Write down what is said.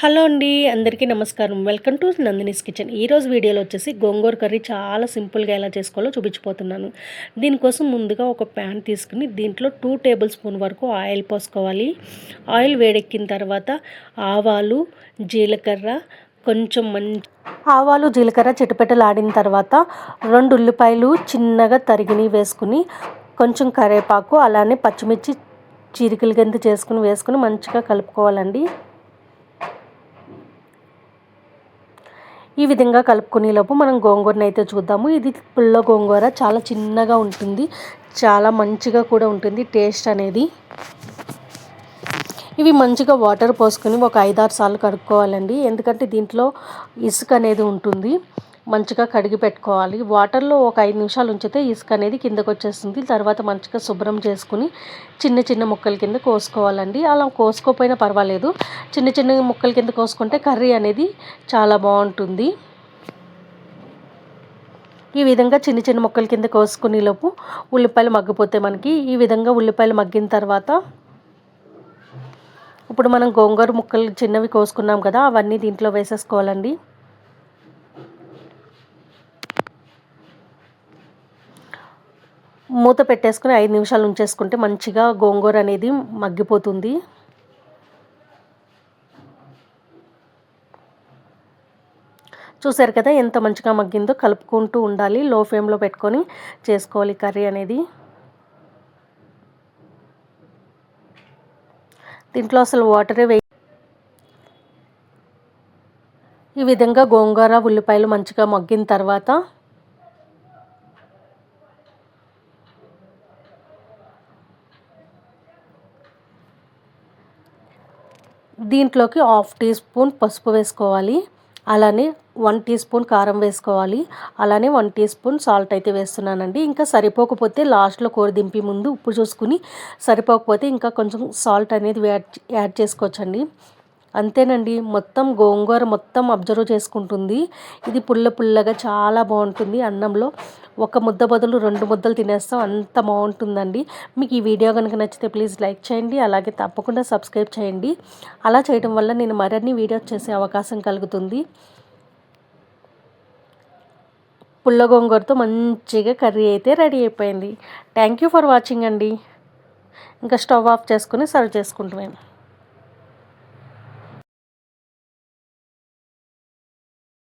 Hello అండి అందరికీ నమస్కారం. Welcome to Nandini's kitchen. ఈరోజు వీడియోలో వచ్చేసి గోంగూర కర్రీ చాలా సింపుల్గా ఎలా చేసుకోవాలో చూపించిపోతున్నాను దీనికోసం ముందుగా ఒక ప్యాన్ తీసుకుని దీంట్లో టూ టేబుల్ స్పూన్ వరకు ఆయిల్ పోసుకోవాలి. ఆయిల్ వేడెక్కిన తర్వాత ఆవాలు జీలకర్ర కొంచెం మంచి ఆవాలు జీలకర్ర చిటపెట్టలాడిన తర్వాత రెండు ఉల్లిపాయలు చిన్నగా తరిగిని వేసుకుని కొంచెం కరివేపాకు అలానే పచ్చిమిర్చి చీరికలు కింద చేసుకుని వేసుకుని మంచిగా కలుపుకోవాలండి. ఈ విధంగా కలుపుకునేలోపు మనం గోంగూరను అయితే చూద్దాము. ఇది పుల్ల గోంగూర. చాలా చిన్నగా ఉంటుంది. చాలా మంచిగా కూడా ఉంటుంది టేస్ట్ అనేది. ఇవి మంచిగా వాటర్ పోసుకొని ఒక ఐదారు సార్లు కడుక్కోవాలండి. ఎందుకంటే దీంట్లో ఇసుక అనేది ఉంటుంది. మంచిగా కడిగి పెట్టుకోవాలి. వాటర్లో ఒక ఐదు నిమిషాలు ఉంచితే ఇసుక అనేది కిందకు వచ్చేస్తుంది. తర్వాత మంచిగా శుభ్రం చేసుకుని చిన్న చిన్న ముక్కల కింద కోసుకోవాలండి. అలా కోసుకోపోయినా పర్వాలేదు. చిన్న చిన్న ముక్కల కింద కోసుకుంటే కర్రీ అనేది చాలా బాగుంటుంది. ఈ విధంగా చిన్న చిన్న ముక్కల కింద కోసుకునేలోపు ఉల్లిపాయలు మగ్గిపోతే మనకి ఈ విధంగా ఉల్లిపాయలు మగ్గిన తర్వాత ఇప్పుడు మనం గోంగూర ముక్కలు చిన్నవి కోసుకున్నాం కదా అవన్నీ దీంట్లో వేసేసుకోవాలండి. మూత పెట్టేసుకుని ఐదు నిమిషాలు ఉంచేసుకుంటే మంచిగా గోంగూర అనేది మగ్గిపోతుంది. చూసారు కదా ఎంత మంచిగా మగ్గిందో కలుపుకుంటూ ఉండాలి. లో ఫ్లేమ్లో పెట్టుకొని చేసుకోవాలి కర్రీ అనేది. దీంట్లో అసలు వాటరే వే ఈ విధంగా గోంగూర ఉల్లిపాయలు మంచిగా మగ్గిన తర్వాత దీంట్లోకి హాఫ్ టీ స్పూన్ పసుపు వేసుకోవాలి. అలానే వన్ టీ స్పూన్ కారం వేసుకోవాలి. అలానే వన్ టీ స్పూన్ సాల్ట్ అయితే వేస్తున్నానండి. ఇంకా సరిపోకపోతే లాస్ట్లో కూర దింపి ముందు ఉప్పు చూసుకుని సరిపోకపోతే ఇంకా కొంచెం సాల్ట్ అనేది యాడ్ యాడ్ చేసుకోవచ్చండి. అంతేనండి. మొత్తం గోంగూర మొత్తం అబ్జర్వ్ చేసుకుంటుంది. ఇది పుల్ల పుల్లగా చాలా బాగుంటుంది అన్నంలో. ఒక ముద్ద బదులు రెండు ముద్దలు తినేస్తాం. అంత బాగుంటుందండి. మీకు ఈ వీడియో కనుక నచ్చితే ప్లీజ్ లైక్ చేయండి. అలాగే తప్పకుండా సబ్స్క్రైబ్ చేయండి. అలా చేయడం వల్ల నేను మరిన్ని వీడియోస్ చేసే అవకాశం కలుగుతుంది. పుల్ల గోంగూరతో మంచిగా కర్రీ అయితే రెడీ అయిపోయింది. థ్యాంక్ యూ ఫర్ వాచింగ్ అండి. ఇంకా స్టవ్ ఆఫ్ చేసుకుని సర్వ్ చేసుకుంటాం